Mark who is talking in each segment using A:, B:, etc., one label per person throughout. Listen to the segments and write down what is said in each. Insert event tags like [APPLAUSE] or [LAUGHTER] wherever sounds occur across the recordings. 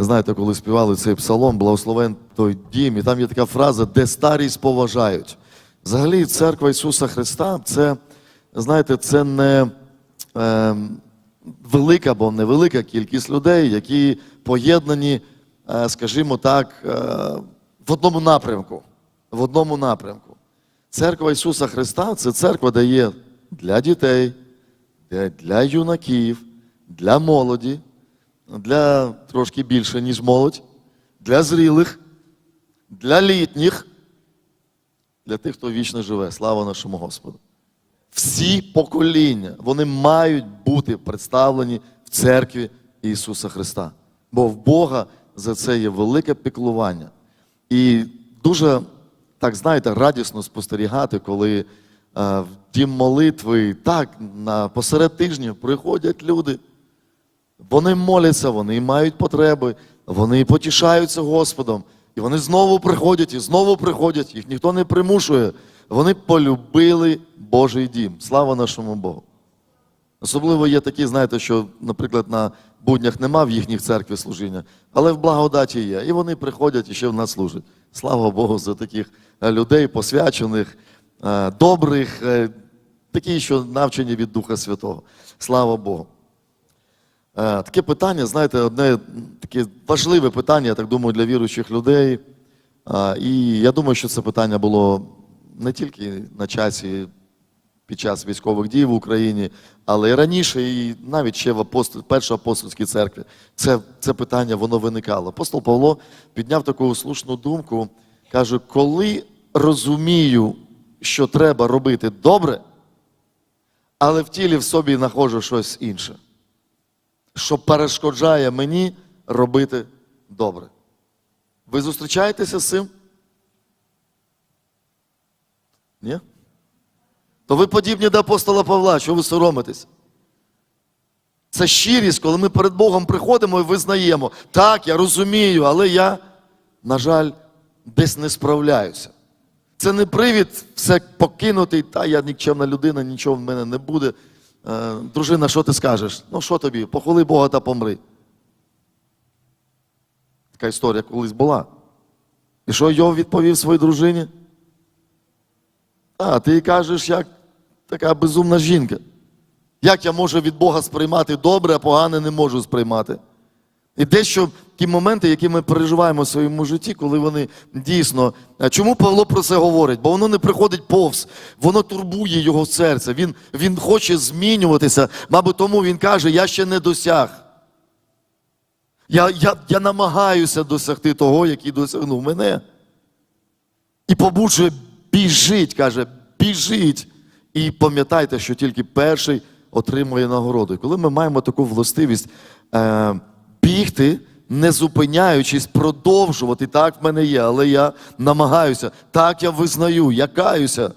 A: знаєте, коли співали цей псалом, благословен той дім, і там є така фраза, де старість поважають. Взагалі, церква Ісуса Христа це, знаєте, це не е, велика або невелика кількість людей, які поєднані, е, скажімо так, е, в одному напрямку. В одному напрямку. Церква Ісуса Христа це церква, де є для дітей, де для юнаків, для молоді, для трошки більше, ніж молодь, для зрілих, для літніх, для тих, хто вічно живе. Слава нашому Господу. Всі покоління вони мають бути представлені в церкві Ісуса Христа. Бо в Бога за це є велике піклування. І дуже, так знаєте, радісно спостерігати, коли е, в дім молитви так на посеред тижня приходять люди. Вони моляться, вони мають потреби, вони потішаються Господом. І вони знову приходять і знову приходять, їх ніхто не примушує. Вони полюбили Божий дім. Слава нашому Богу. Особливо є такі, знаєте, що, наприклад, на буднях нема в їхніх церкві служіння, але в благодаті є. І вони приходять і ще в нас служать. Слава Богу, за таких е, людей, посвячених, е, добрих, е, такі, що навчені від Духа Святого. Слава Богу. Е, Таке питання, знаєте, одне таке важливе питання, я так думаю, для віруючих людей. Е, І я думаю, що це питання було не тільки на часі під час військових дій в Україні, але і раніше, і навіть ще в апостол, першій апостольській церкві. Це, це питання воно виникало. Апостол Павло підняв таку слушну думку, каже, коли розумію, що треба робити добре, але в тілі в собі знаходжу щось інше що перешкоджає мені робити добре. Ви зустрічаєтеся з цим? Ні? То ви подібні до апостола Павла, що ви соромитесь? Це щирість, коли ми перед Богом приходимо і визнаємо, так, я розумію, але я, на жаль, десь не справляюся. Це не привід все покинути, та я нікчемна людина, нічого в мене не буде. Е, дружина, що ти скажеш? Ну що тобі? Похвали Бога та помри. Така історія колись була. І що Йов відповів своїй дружині? А, ти кажеш, як така безумна жінка. Як я можу від Бога сприймати добре, а погане не можу сприймати? І дещо ті моменти, які ми переживаємо в своєму житті, коли вони дійсно. Чому Павло про це говорить? Бо воно не приходить повз, воно турбує його серце. Він, він хоче змінюватися. Мабуть, тому він каже: я ще не досяг. Я, я, я намагаюся досягти того, який досягнув мене. І побуджує, біжить, каже, біжить. І пам'ятайте, що тільки перший отримує нагороду. І коли ми маємо таку властивість е, бігти, не зупиняючись, продовжувати, так в мене є, але я намагаюся, так я визнаю, я каюся.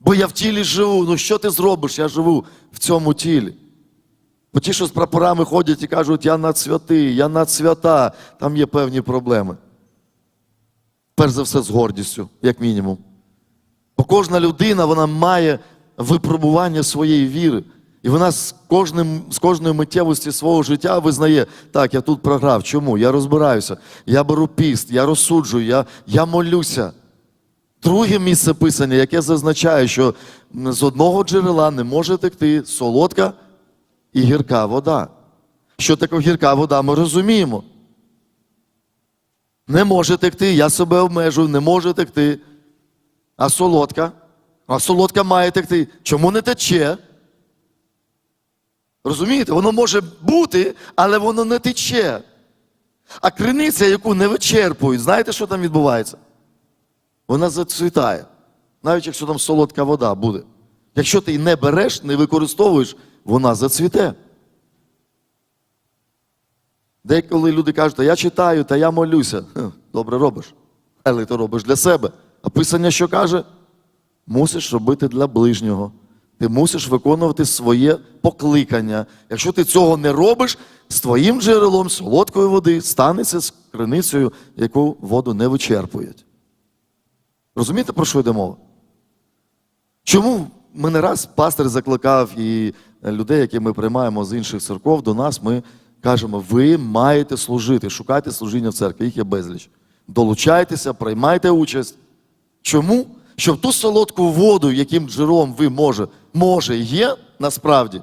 A: Бо я в тілі живу. Ну що ти зробиш? Я живу в цьому тілі. Бо ті, що з прапорами ходять і кажуть, я надсвятий, я надсвята, там є певні проблеми. Перш за все, з гордістю, як мінімум. Бо кожна людина вона має випробування своєї віри. І вона з, кожним, з кожної миттєвості свого життя визнає, так, я тут програв. Чому? Я розбираюся, я беру піст, я розсуджую, я, я молюся. Друге місце писання, яке зазначає, що з одного джерела не може текти солодка і гірка вода. Що таке гірка вода, ми розуміємо. Не може текти, я себе обмежую, не може текти. А солодка? А солодка має текти. Чому не тече? Розумієте, воно може бути, але воно не тече. А криниця, яку не вичерпують, знаєте, що там відбувається? Вона зацвітає. Навіть якщо там солодка вода буде. Якщо ти її не береш, не використовуєш, вона зацвіте. Деколи люди кажуть, та я читаю, та я молюся. Добре робиш. Але ти робиш для себе. А писання що каже? Мусиш робити для ближнього. Ти мусиш виконувати своє покликання. Якщо ти цього не робиш, з твоїм джерелом солодкої води станеться з криницею, яку воду не вичерпують. Розумієте, про що йде мова? Чому ми не раз пастир закликав і людей, які ми приймаємо з інших церков, до нас ми кажемо, ви маєте служити, шукайте служіння в церкві, їх є безліч. Долучайтеся, приймайте участь. Чому? Щоб ту солодку воду, яким джерелом ви може, може є насправді,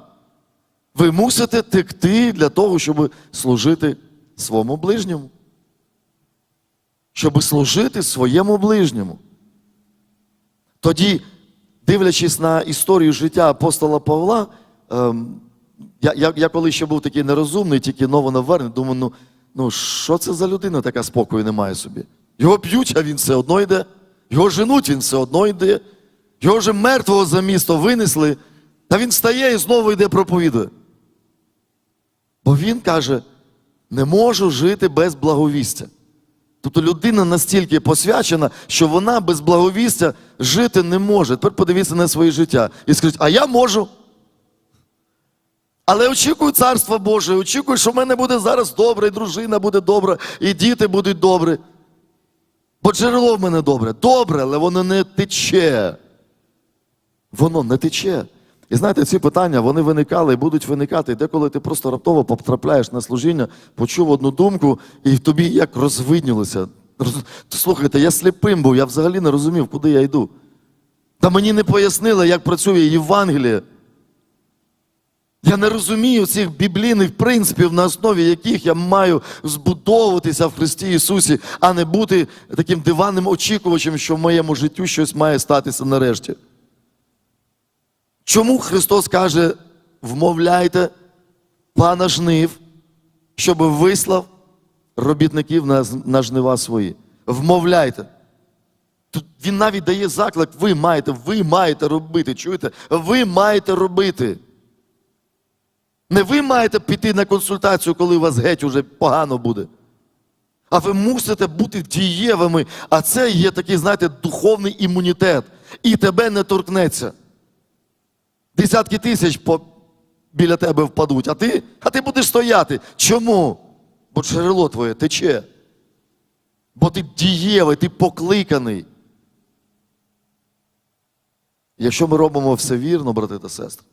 A: ви мусите текти для того, щоб служити своєму ближньому. Щоб служити своєму ближньому. Тоді, дивлячись на історію життя апостола Павла, ем, я, я, я коли ще був такий нерозумний, тільки новонавернений, думаю, ну, ну що це за людина така спокою немає собі? Його б'ють, а він все одно йде. Його женуть, він все одно йде. Його вже мертвого за місто винесли, та він стає і знову йде проповідує. Бо він каже: не можу жити без благовістя. Тобто людина настільки посвячена, що вона без благовістя жити не може. Тепер подивіться на своє життя і скажіть, а я можу. Але очікую Царства Боже, очікую, що в мене буде зараз добре, і дружина буде добра, і діти будуть добрі. Бо джерело в мене добре. Добре, але воно не тече. Воно не тече. І знаєте, ці питання вони виникали і будуть виникати. І деколи ти просто раптово потрапляєш на служіння, почув одну думку, і тобі як розвиднілося. Слухайте, я сліпим був, я взагалі не розумів, куди я йду. Та мені не пояснили, як працює Євангеліє. Я не розумію цих біблійних принципів, на основі яких я маю збудовуватися в Христі Ісусі, а не бути таким диванним очікувачем, що в моєму життю щось має статися нарешті. Чому Христос каже, вмовляйте пана жнив, щоб вислав робітників на, на жнива свої? Вмовляйте. Тут він навіть дає заклик, ви маєте, ви маєте робити. Чуєте? Ви маєте робити. Не ви маєте піти на консультацію, коли у вас геть уже погано буде. А ви мусите бути дієвими. А це є такий, знаєте, духовний імунітет. І тебе не торкнеться. Десятки тисяч по, біля тебе впадуть, а ти, а ти будеш стояти. Чому? Бо джерело твоє тече. Бо ти дієвий, ти покликаний. Якщо ми робимо все вірно, брати та сестри,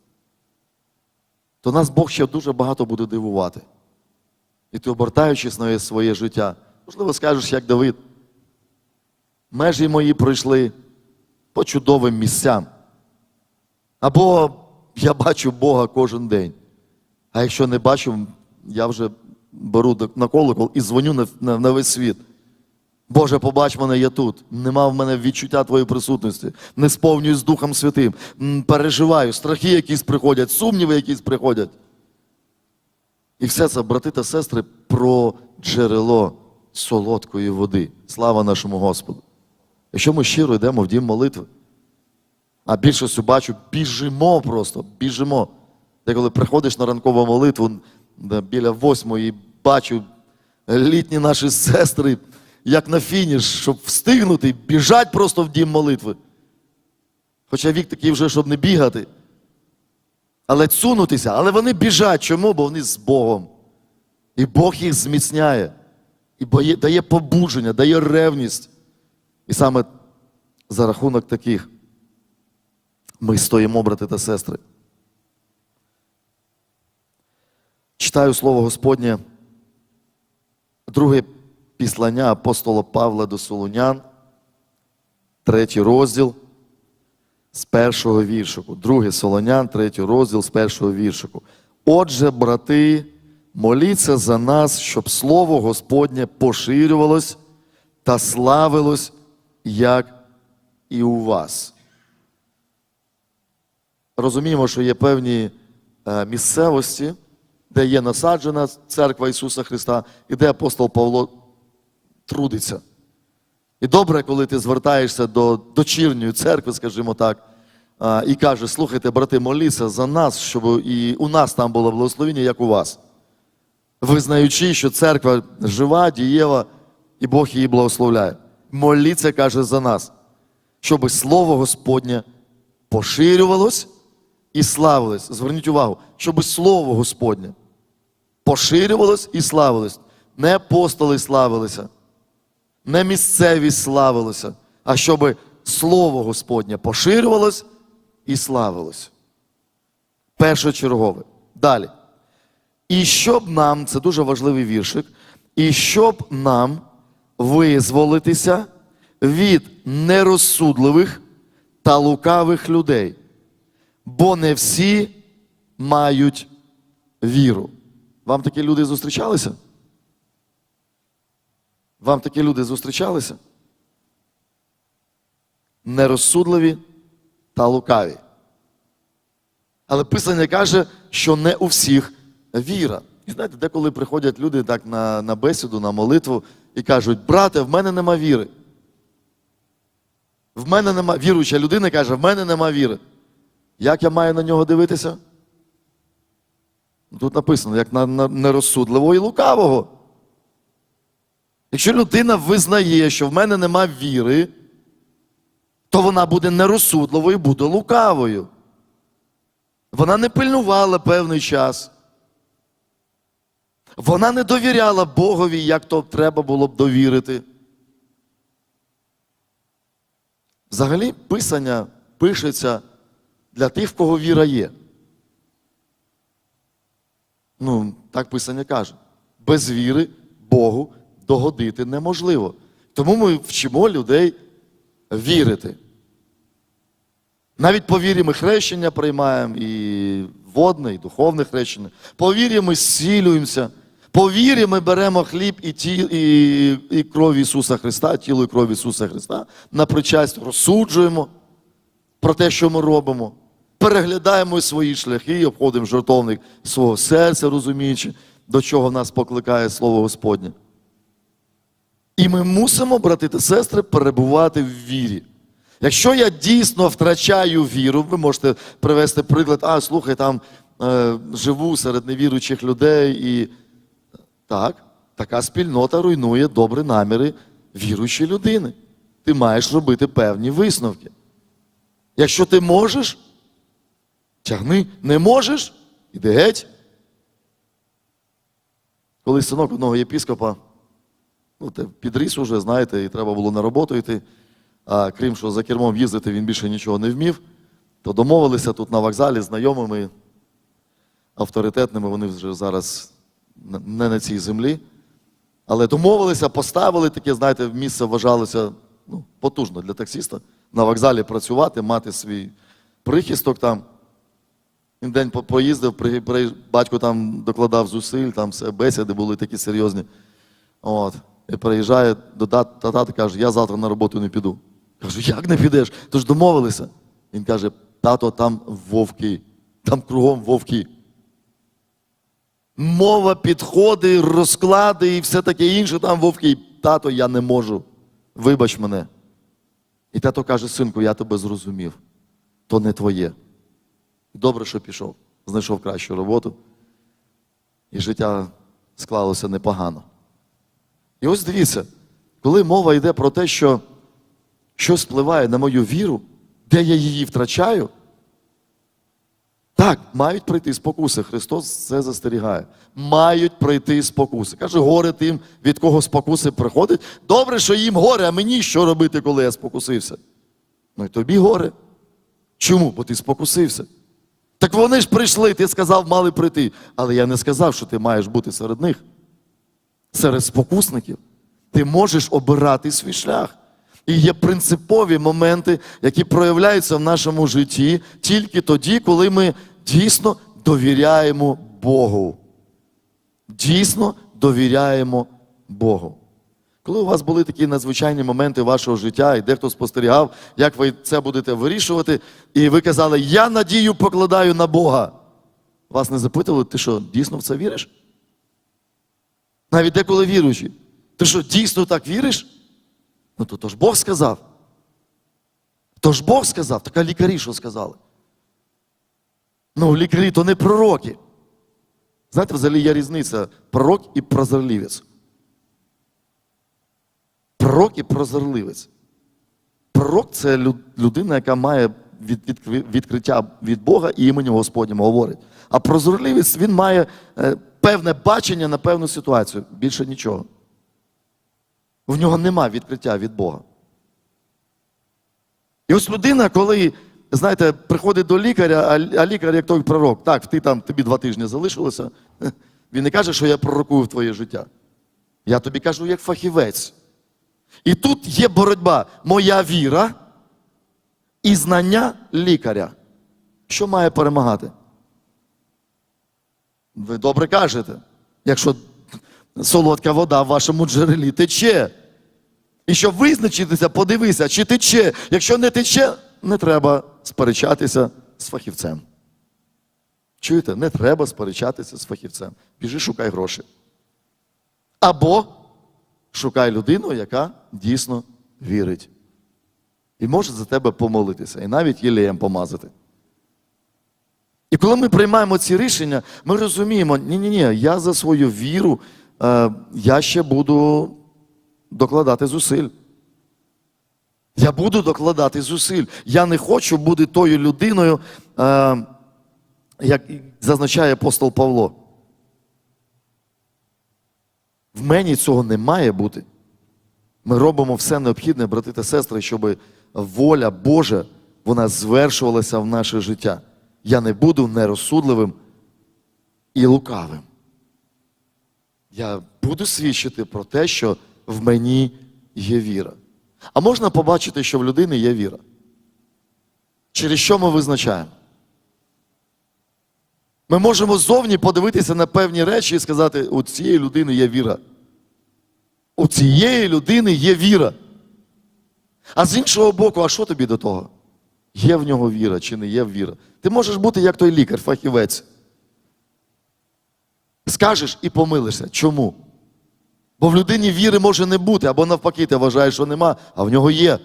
A: то нас Бог ще дуже багато буде дивувати. І ти, обертаючись на своє життя, можливо, скажеш, як Давид, межі мої пройшли по чудовим місцям. Або я бачу Бога кожен день. А якщо не бачу, я вже беру на колокол і дзвоню на, весь світ. Боже, побач мене, я тут. Нема в мене відчуття Твоєї присутності. Не сповнююсь Духом Святим. Переживаю, страхи якісь приходять, сумніви якісь приходять. І все це, брати та сестри, про джерело солодкої води. Слава нашому Господу. Якщо ми щиро йдемо в дім молитви, а більшістю бачу, біжимо просто, біжимо. Ти коли приходиш на ранкову молитву біля восьмої, бачу літні наші сестри, як на фініш, щоб встигнути, біжать просто в дім молитви. Хоча вік такий вже, щоб не бігати. Але цунутися, але вони біжать. Чому? Бо вони з Богом. І Бог їх зміцняє, і дає побудження, дає ревність. І саме за рахунок таких ми стоїмо, брати та сестри. Читаю слово Господнє, друге післання апостола Павла до Солунян, третій розділ з першого віршику. Друге Солонян, третій розділ з першого віршику. Отже, брати, моліться за нас, щоб слово Господнє поширювалось та славилось, як і у вас. Розуміємо, що є певні е, місцевості, де є насаджена церква Ісуса Христа, і де апостол Павло трудиться. І добре, коли ти звертаєшся до дочірньої церкви, скажімо так, і кажеш, слухайте, брати, моліться за нас, щоб і у нас там було благословення, як у вас. Визнаючи, що церква жива, дієва, і Бог її благословляє. Моліться, каже, за нас, щоб Слово Господнє поширювалось і славилось. Зверніть увагу, щоб Слово Господнє поширювалось і славилось. Не апостоли славилися, не місцевість славилася, а щоб Слово Господнє поширювалось і славилось. Першочергове. Далі. І щоб нам, це дуже важливий віршик, і щоб нам визволитися від нерозсудливих та лукавих людей, бо не всі мають віру. Вам такі люди зустрічалися? Вам такі люди зустрічалися? Нерозсудливі та лукаві. Але Писання каже, що не у всіх віра. І знаєте, деколи приходять люди так на, на бесіду, на молитву і кажуть, брате, в мене нема віри. В мене нема віруюча людина каже, в мене нема віри. Як я маю на нього дивитися? Тут написано, як на, на нерозсудливого і лукавого. Якщо людина визнає, що в мене нема віри, то вона буде нерозсудливою, буде лукавою. Вона не пильнувала певний час. Вона не довіряла Богові, як то треба було б довірити. Взагалі, писання пишеться для тих, в кого віра є. Ну, так писання каже. Без віри Богу догодити неможливо. Тому ми вчимо людей вірити. Навіть по вірі ми хрещення приймаємо, і водне, і духовне хрещення. По вірі ми зцілюємося. По вірі ми беремо хліб і, ті, і, і кров Ісуса Христа, тіло і кров Ісуса Христа, на причасть розсуджуємо про те, що ми робимо. Переглядаємо свої шляхи, обходимо жертовник свого серця, розуміючи, до чого нас покликає Слово Господнє. І ми мусимо, брати та сестри, перебувати в вірі. Якщо я дійсно втрачаю віру, ви можете привести приклад, а слухай, там е, живу серед невіруючих людей, і так, така спільнота руйнує добрі наміри віруючої людини. Ти маєш робити певні висновки. Якщо ти можеш, тягни, не можеш, іди геть. Коли синок одного єпіскопа, ну, підріс уже, знаєте, і треба було на роботу йти. А крім що за кермом їздити, він більше нічого не вмів, то домовилися тут на вокзалі знайомими, авторитетними, вони вже зараз не на цій землі. Але домовилися, поставили таке, знаєте, місце вважалося ну, потужно для таксиста на вокзалі працювати, мати свій прихисток там. Він день поїздив, при, при, батько там докладав зусиль, там все, бесіди були такі серйозні. От. Приїжджає до тата, та тата каже, я завтра на роботу не піду. Кажу, як не підеш? Тож домовилися. Він каже, тато, там вовки, там кругом вовки. Мова, підходи, розклади і все таке інше, там вовки. Тато, я не можу. Вибач мене. І тато каже, синку, я тебе зрозумів. То не твоє. Добре, що пішов, знайшов кращу роботу. І життя склалося непогано. І ось дивіться, коли мова йде про те, що щось впливає на мою віру, де я її втрачаю, так, мають прийти спокуси. Христос це застерігає. Мають прийти спокуси. Каже, горе тим, від кого спокуси приходять. Добре, що їм горе, а мені що робити, коли я спокусився? Ну і тобі горе. Чому? Бо ти спокусився. Так вони ж прийшли, ти сказав, мали прийти. Але я не сказав, що ти маєш бути серед них серед спокусників. Ти можеш обирати свій шлях. І є принципові моменти, які проявляються в нашому житті тільки тоді, коли ми дійсно довіряємо Богу. Дійсно довіряємо Богу. Коли у вас були такі надзвичайні моменти вашого життя, і дехто спостерігав, як ви це будете вирішувати, і ви казали, я надію покладаю на Бога. Вас не запитували, ти що, дійсно в це віриш? Навіть деколи віруючі. Ти що, дійсно так віриш? Ну то, то ж Бог сказав. То ж Бог сказав, така лікарі, що сказали. Ну, лікарі то не пророки. Знаєте, взагалі є різниця пророк і прозорливець. Пророк і прозорливець. Пророк це людина, яка має від, від, відкриття від Бога і імені Господнім говорить. А прозорливець він має е, певне бачення на певну ситуацію. Більше нічого. В нього нема відкриття від Бога. І ось людина, коли, знаєте, приходить до лікаря, а лікар, як той пророк, так, ти там, тобі два тижні залишилося, [LAUGHS] Він не каже, що я пророкую в твоє життя. Я тобі кажу як фахівець. І тут є боротьба. Моя віра і знання лікаря. Що має перемагати? Ви добре кажете, якщо солодка вода в вашому джерелі тече. І щоб визначитися, подивися, чи тече. Якщо не тече, не треба сперечатися з фахівцем. Чуєте, не треба сперечатися з фахівцем. Біжи, шукай гроші. Або шукай людину, яка дійсно вірить. І може за тебе помолитися, і навіть єлеєм помазати. І коли ми приймаємо ці рішення, ми розуміємо, ні-ні-ні, я за свою віру, е, я ще буду докладати зусиль. Я буду докладати зусиль. Я не хочу бути тою людиною, е, як зазначає апостол Павло. В мені цього не має бути. Ми робимо все необхідне, брати та сестри, щоб воля Божа вона звершувалася в наше життя. Я не буду нерозсудливим і лукавим. Я буду свідчити про те, що в мені є віра. А можна побачити, що в людини є віра. Через що ми визначаємо? Ми можемо ззовні подивитися на певні речі і сказати, у цієї людини є віра. У цієї людини є віра. А з іншого боку, а що тобі до того? Є в нього віра чи не є віра? Ти можеш бути як той лікар, фахівець. Скажеш і помилишся. Чому? Бо в людині віри може не бути, або навпаки, ти вважаєш, що нема, а в нього є.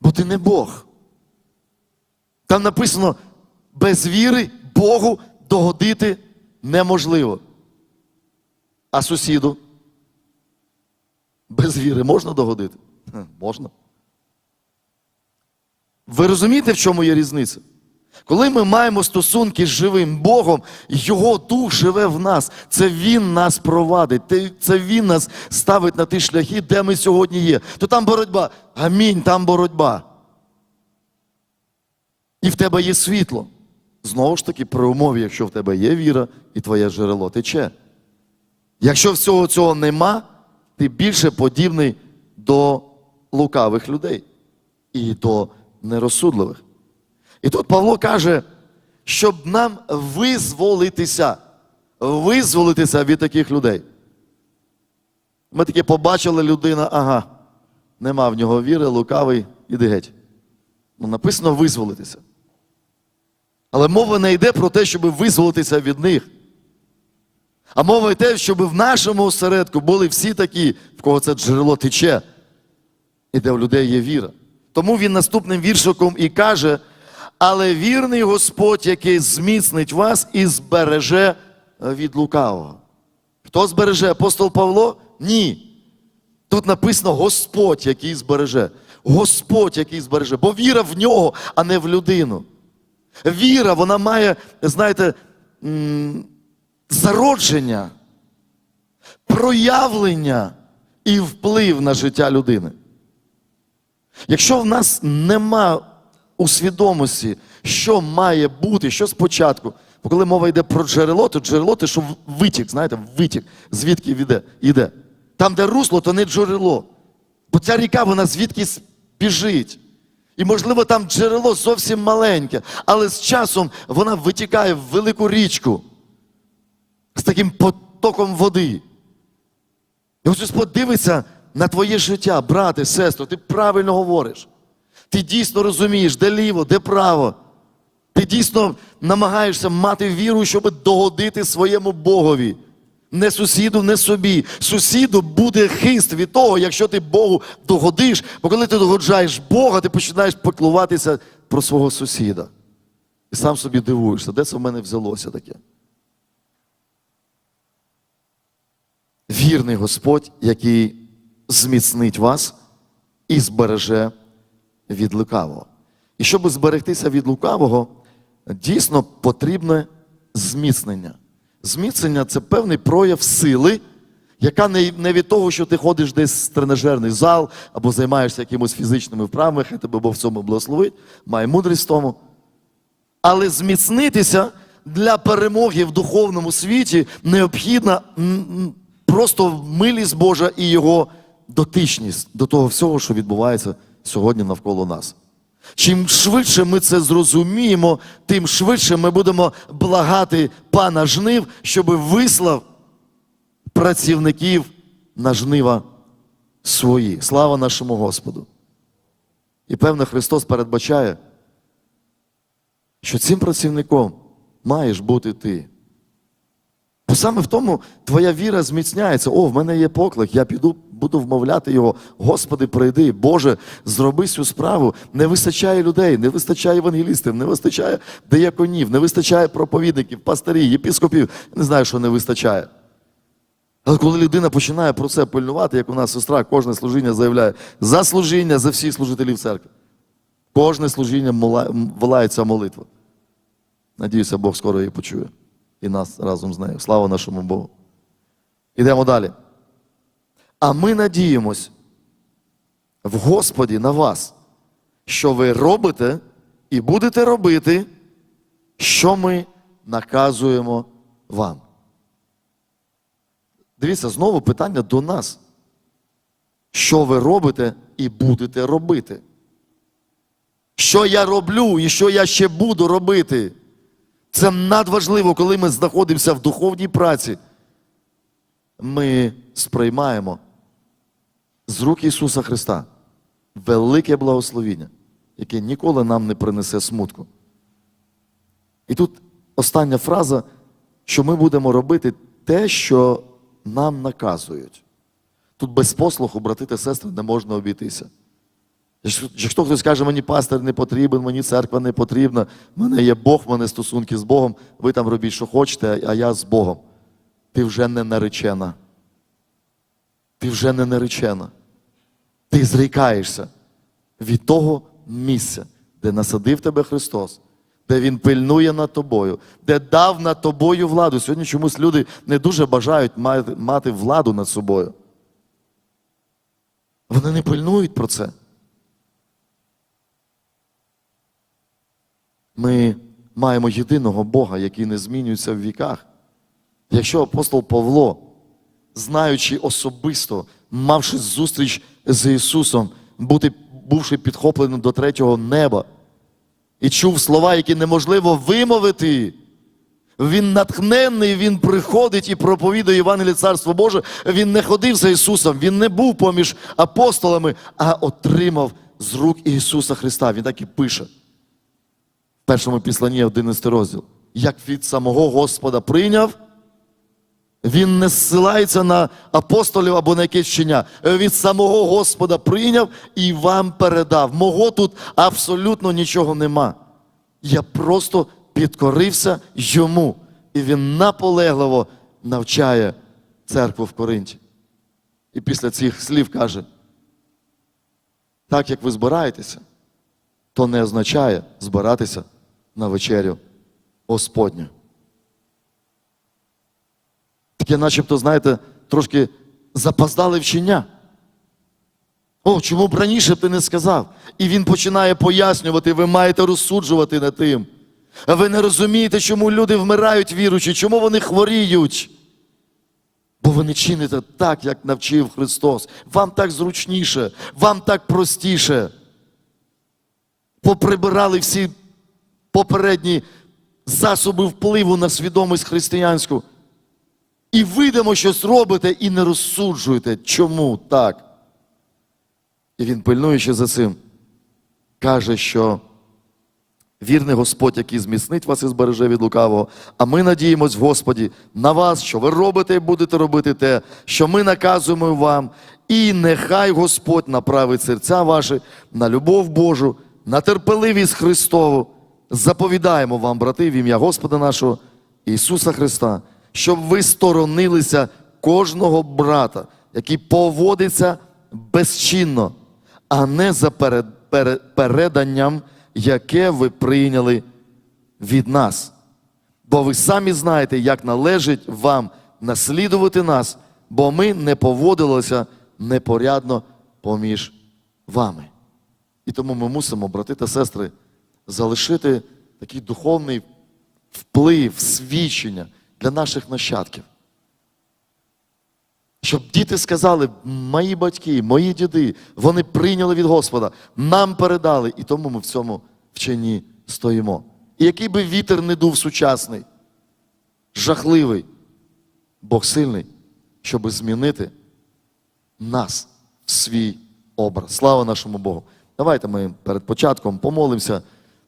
A: Бо ти не Бог. Там написано: без віри Богу догодити неможливо. А сусіду? Без віри можна догодити? Можна. Ви розумієте, в чому є різниця? Коли ми маємо стосунки з живим Богом, Його дух живе в нас. Це Він нас провадить, це Він нас ставить на ті шляхи, де ми сьогодні є. То там боротьба. Амінь, там боротьба. І в тебе є світло. Знову ж таки, при умові, якщо в тебе є віра і твоє джерело тече. Якщо всього цього нема, ти більше подібний до лукавих людей і до нерозсудливих. І тут Павло каже, щоб нам визволитися, визволитися від таких людей. Ми таки побачили людина, ага, нема в нього віри, лукавий, іди геть. Ну, написано визволитися. Але мова не йде про те, щоб визволитися від них. А мова йде, щоб в нашому осередку були всі такі, в кого це джерело тече, і де в людей є віра. Тому він наступним віршиком і каже: але вірний Господь, який зміцнить вас і збереже від лукавого. Хто збереже? Апостол Павло? Ні. Тут написано Господь, який збереже. Господь, який збереже. Бо віра в нього, а не в людину. Віра, вона має, знаєте, зародження, проявлення і вплив на життя людини. Якщо в нас нема у свідомості, що має бути, що спочатку, бо коли мова йде про джерело, то джерело те, що витік, знаєте, витік, звідки йде, йде. Там, де русло, то не джерело. Бо ця ріка, вона звідкись біжить. І, можливо, там джерело зовсім маленьке, але з часом вона витікає в велику річку з таким потоком води. І ось Господь на твоє життя, брате, сестро, ти правильно говориш. Ти дійсно розумієш, де ліво, де право. Ти дійсно намагаєшся мати віру, щоб догодити своєму Богові. Не сусіду, не собі. Сусіду буде хист від того, якщо ти Богу догодиш, бо коли ти догоджаєш Бога, ти починаєш піклуватися про свого сусіда. І сам собі дивуєшся, де це в мене взялося таке. Вірний Господь, який зміцнить вас і збереже від лукавого. І щоб зберегтися від лукавого, дійсно потрібне зміцнення. Зміцнення це певний прояв сили, яка не, від того, що ти ходиш десь в тренажерний зал або займаєшся якимось фізичними вправами, хай тебе Бог в цьому благословить, має мудрість в тому. Але зміцнитися для перемоги в духовному світі необхідна просто милість Божа і його дотичність до того всього, що відбувається сьогодні навколо нас. Чим швидше ми це зрозуміємо, тим швидше ми будемо благати пана жнив, щоб вислав працівників на жнива свої. Слава нашому Господу. І певно, Христос передбачає, що цим працівником маєш бути ти. Бо саме в тому твоя віра зміцняється. О, в мене є поклик, я піду, буду вмовляти його. Господи, прийди, Боже, зроби цю справу. Не вистачає людей, не вистачає евангелістів, не вистачає деяконів, не вистачає проповідників, пастирів, єпіскопів. Не знаю, що не вистачає. Але коли людина починає про це пильнувати, як у нас сестра, кожне служіння заявляє за служіння за всіх служителів церкви. Кожне служіння волається молитва. Надіюся, Бог скоро її почує. І нас разом з нею. Слава нашому Богу. Ідемо далі. А ми надіємось в Господі на вас, що ви робите і будете робити, що ми наказуємо вам. Дивіться, знову питання до нас. Що ви робите і будете робити? Що я роблю і що я ще буду робити? Це надважливо, коли ми знаходимося в духовній праці. Ми сприймаємо з рук Ісуса Христа велике благословіння, яке ніколи нам не принесе смутку. І тут остання фраза, що ми будемо робити те, що нам наказують. Тут без послуху, брати та сестри, не можна обійтися. Якщо хтось каже, мені пастир не потрібен, мені церква не потрібна, в мене є Бог, в мене стосунки з Богом, ви там робіть, що хочете, а я з Богом. Ти вже не наречена. Ти вже не наречена. Ти зрікаєшся від того місця, де насадив тебе Христос, де Він пильнує над тобою, де дав над тобою владу. Сьогодні чомусь люди не дуже бажають мати владу над собою. Вони не пильнують про це. Ми маємо єдиного Бога, який не змінюється в віках. Якщо апостол Павло, знаючи особисто, мавши зустріч з Ісусом, бути, бувши підхопленим до третього неба, і чув слова, які неможливо вимовити, він натхненний, він приходить і проповідує Євангеліє Царство Боже. Він не ходив за Ісусом, він не був поміж апостолами, а отримав з рук Ісуса Христа. Він так і пише. Першому післанні 11 розділ. Як від самого Господа прийняв, він не зсилається на апостолів або на якесь вчення. Від самого Господа прийняв і вам передав. Мого тут абсолютно нічого нема. Я просто підкорився йому. І він наполегливо навчає церкву в Коринті. І після цих слів каже: так як ви збираєтеся, то не означає збиратися на вечерю Господню. Таке, начебто, знаєте, трошки запоздали вчення. О, чому б раніше ти не сказав? І він починає пояснювати, ви маєте розсуджувати над тим. А ви не розумієте, чому люди вмирають віруючи, чому вони хворіють. Бо ви не чините так, як навчив Христос. Вам так зручніше, вам так простіше. Поприбирали всі попередні засоби впливу на свідомість християнську. І видимо, щось робите і не розсуджуєте. Чому так? І він, пильнуючи за цим, каже, що вірний Господь, який зміцнить вас і збереже від лукавого, а ми надіємось Господі на вас, що ви робите і будете робити те, що ми наказуємо вам, і нехай Господь направить серця ваші на любов Божу, на терпеливість Христову. Заповідаємо вам, брати, в ім'я Господа нашого Ісуса Христа, щоб ви сторонилися кожного брата, який поводиться безчинно, а не за перед, перед- переданням, яке ви прийняли від нас. Бо ви самі знаєте, як належить вам наслідувати нас, бо ми не поводилися непорядно поміж вами. І тому ми мусимо, брати та сестри, залишити такий духовний вплив, свідчення для наших нащадків. Щоб діти сказали, мої батьки, мої діди, вони прийняли від Господа, нам передали, і тому ми в цьому вченні стоїмо. І який би вітер не дув сучасний, жахливий, Бог сильний, щоб змінити нас в свій образ. Слава нашому Богу. Давайте ми перед початком помолимося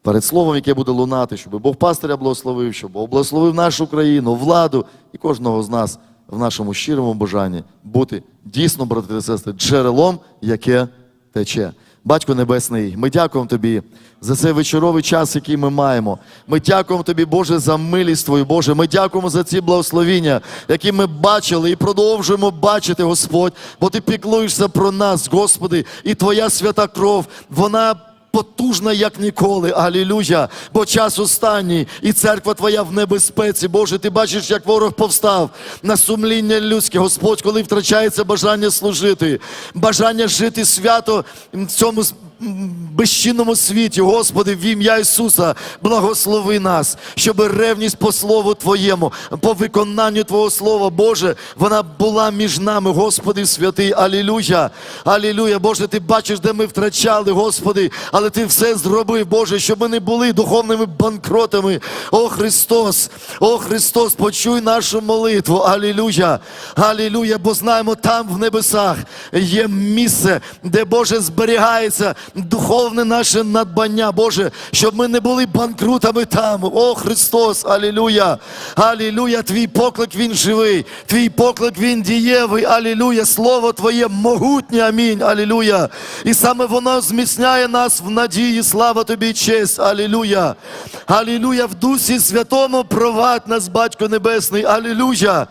A: перед словом, яке буде лунати, щоб Бог пастиря благословив, щоб Бог благословив нашу країну, владу і кожного з нас в нашому щирому бажанні бути дійсно, брати та сестри, джерелом, яке тече. Батько Небесний, ми дякуємо Тобі за цей вечоровий час, який ми маємо. Ми дякуємо Тобі, Боже, за милість Твою, Боже. Ми дякуємо за ці благословіння, які ми бачили і продовжуємо бачити, Господь, бо Ти піклуєшся про нас, Господи, і Твоя свята кров, вона. Потужна, як ніколи, алілюя, бо час останній, і церква Твоя в небезпеці. Боже, ти бачиш, як ворог повстав на сумління людське, Господь, коли втрачається бажання служити, бажання жити свято в цьому безчинному світі. Господи, в ім'я Ісуса, благослови нас, щоб ревність по Слову Твоєму, по виконанню Твого Слова, Боже, вона була між нами, Господи святий, алілюя, алілюя. Боже, ти бачиш, де ми втрачали, Господи, але ти все зробив, Боже, щоб ми не були духовними банкротами. О Христос, о Христос, почуй нашу молитву. Алілюя, алілюя, бо знаємо, там в небесах є місце, де Боже зберігається духовне наше надбання, Боже, щоб ми не були банкрутами там. О Христос, алілюя, алілюя, твій поклик він живий, твій поклик він дієвий, алілюя, слово Твоє могутнє, амінь, алілюя. І саме воно зміцняє нас в надії, слава тобі, честь, алілюя. Алілюя, в Дусі Святому провадь нас, Батько Небесний, алілюя.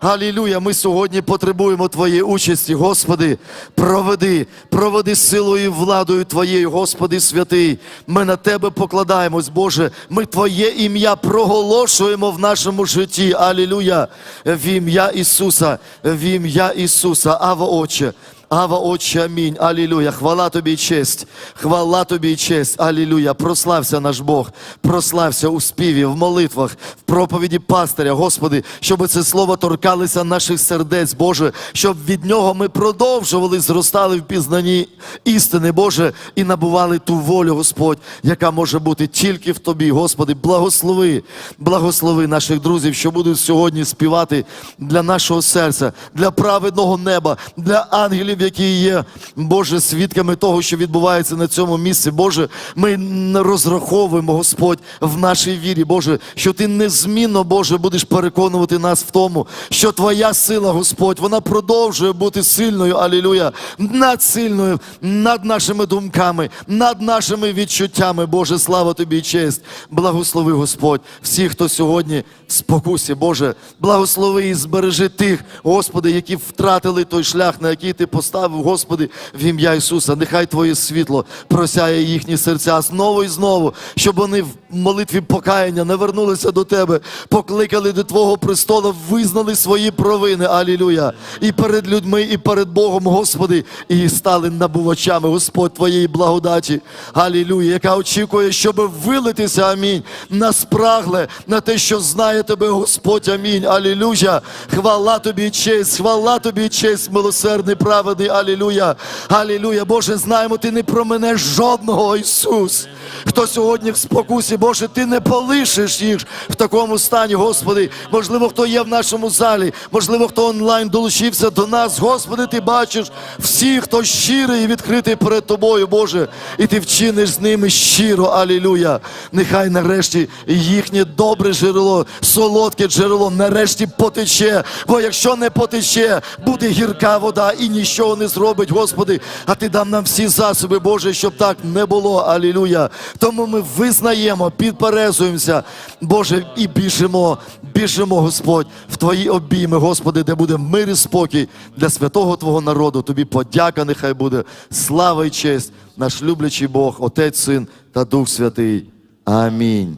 A: Алілюя, ми сьогодні потребуємо Твоєї участі, Господи, проведи, проведи силою і владою Твоєю, Господи святий. Ми на Тебе покладаємось, Боже. Ми Твоє ім'я проголошуємо в нашому житті. Алілюя. В ім'я Ісуса, в ім'я Ісуса, Ава Отче. Ава, Отче, амінь. Алілюя. Хвала тобі і честь. Хвала тобі і честь. Алілюя. Прослався наш Бог. Прослався у співі, в молитвах, в проповіді пастиря. Господи, щоб це слово торкалося наших сердець, Боже, щоб від нього ми продовжували, зростали в пізнанні істини, Боже, і набували ту волю, Господь, яка може бути тільки в Тобі. Господи, благослови, благослови наших друзів, що будуть сьогодні співати для нашого серця, для праведного неба, для ангелів, які є, Боже, свідками того, що відбувається на цьому місці. Боже, ми розраховуємо, Господь, в нашій вірі, Боже, що Ти незмінно, Боже, будеш переконувати нас в тому, що Твоя сила, Господь, вона продовжує бути сильною, алілюя, надсильною над нашими думками, над нашими відчуттями. Боже, слава Тобі і честь. Благослови, Господь, всіх, хто сьогодні в спокусі, Боже, благослови і збережи тих, Господи, які втратили той шлях, на який Ти поставив, Господи, в ім'я Ісуса. Нехай Твоє світло просяє їхні серця знову і знову, щоб вони в молитві покаяння не вернулися до Тебе, покликали до Твого престолу, визнали свої провини. Алілюя. І перед людьми, і перед Богом, Господи, і стали набувачами, Господь, Твоєї благодаті. Алілюя, яка очікує, щоб вилитися, амінь, на спрагле, на те, що знає Тебе, Господь, амінь. Алілюя. Хвала Тобі честь, хвала Тобі честь, милосердний, праведний, алілюя. Алілюя. Боже, знаємо, Ти не променеш жодного, Ісус. Хто сьогодні в спокусі, Боже, Ти не полишиш їх в такому стані, Господи. Можливо, хто є в нашому залі, можливо, хто онлайн долучився до нас. Господи, Ти бачиш всіх, хто щирий і відкритий перед Тобою, Боже, і Ти вчиниш з ними щиро, алілюя. Нехай нарешті їхнє добре джерело, солодке джерело, нарешті потече. Бо якщо не потече, буде гірка вода і нічого не зробить, Господи. А Ти дам нам всі засоби, Боже, щоб так не було. Алілюя. Тому ми визнаємо, підперезуємося, Боже, і біжимо, біжимо, Господь, в Твої обійми, Господи, де буде мир і спокій для святого Твого народу. Тобі подяка, нехай буде, слава і честь, наш люблячий Бог, Отець, Син та Дух Святий. Амінь.